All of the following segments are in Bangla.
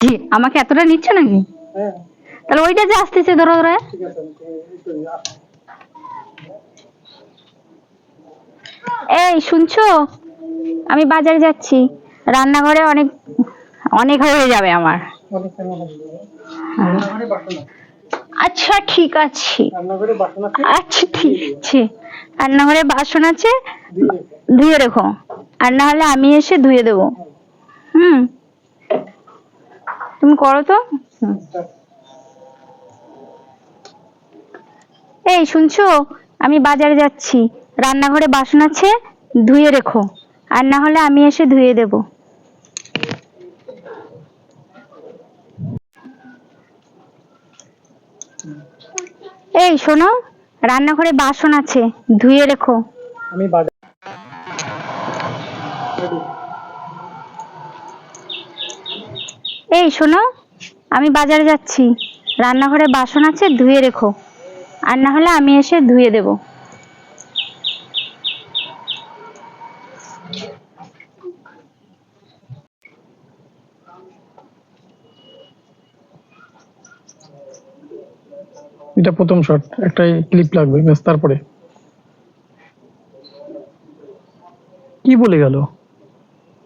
জি আমাকে এতটা নিচ্ছে নাকি? হ্যাঁ। তাহলে ওইটা যে আসতেছে ধরো ধরে। এই শুনছো? আমি বাজারে যাচ্ছি। রান্নাঘরে অনেক অনেক হয়ে যাবে আমার। আছে? আচ্ছা ঠিক আছে। আচ্ছা ঠিক আছে। রান্নাঘরে বাসন আছে ধুয়ে রেখো। আর না হলে আমি এসে ধুয়ে দেবো। হুম। তুমি করো তো। এই, শুনছো? আমি বাজারে যাচ্ছি। রান্নাঘরে বাসন আছে, ধুয়ে রেখো। আর না হলে আমি এসে ধুয়ে দেব। এই, শোনো। রান্নাঘরে বাসন আছে, ধুয়ে রেখো। আমি বাজার এই, শোনো, আমি বাজারে যাচ্ছি। রান্নাঘরে বাসন আছে, ধুয়ে রেখো। আর না হলে আমি এসে ধুয়ে দেব। এটা প্রথম শট, একটাই ক্লিপ লাগবে, ব্যাস, তারপরে। কি বলে গেল?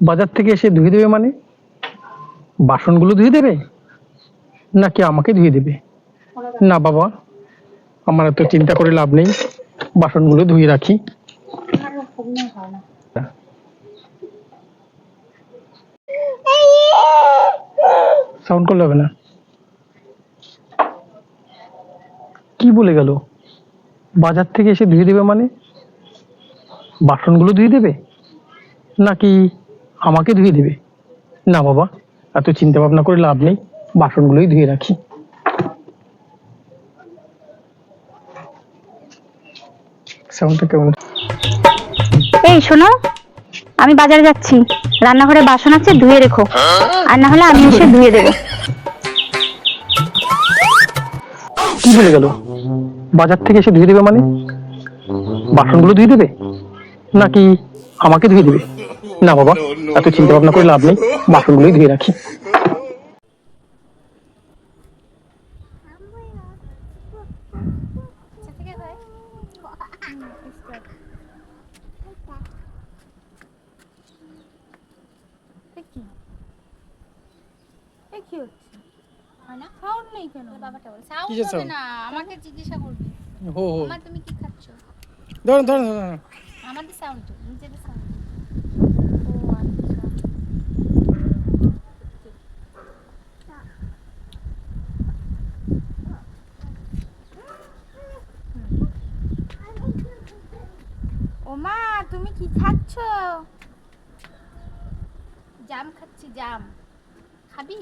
বাজার থেকে এসে ধুয়ে দেবে মানে? বাসনগুলো ধুয়ে দেবে? নাকি আমাকে ধুয়ে দেবে? না বাবা, আমার এত চিন্তা করে লাভ নেই। বাসনগুলো ধুয়ে রাখি। সাউন্ড করলে হবে না। কি বলে গেল? বাজার থেকে এসে ধুয়ে দেবে মানে? বাসনগুলো ধুয়ে দেবে? নাকি আমাকে ধুয়ে দেবে? না বাবা। এত চিন্তা ভাবনা করে লাভ নেই বাসনগুলোই ধুয়ে রাখি। সাউন্ডটা কেমন এই শোনো আমি বাজারে যাচ্ছি। রান্নাঘরে বাসন আছে ধুয়ে রেখো। আর না হলে আমি এসে ধুয়ে দেব। কি বলে গেল? বাজার থেকে এসে ধুয়ে দেবে মানে? বাসনগুলো ধুয়ে দেবে? নাকি আমাকে ধুয়ে দেবে? না বাবা এত চিন্তা ভাবনা করে লাভ নেই। বাসনগুলোই ধুয়ে রাখি। কি হচ্ছে না সাউন্ড নেই কেন বাবাটা বলে সাউন্ড হবে না আমাকে জিজ্ঞাসা করবি। হো হো। মা তুমি কি খাচ্ছ? ধরুন ধরুন ধরুন আমাদের সাউন্ড তো নিজেদের সাউন্ড ও আচ্ছা ও মা তুমি কি খাচ্ছ? জাম খাচ্ছি জাম। খাবি?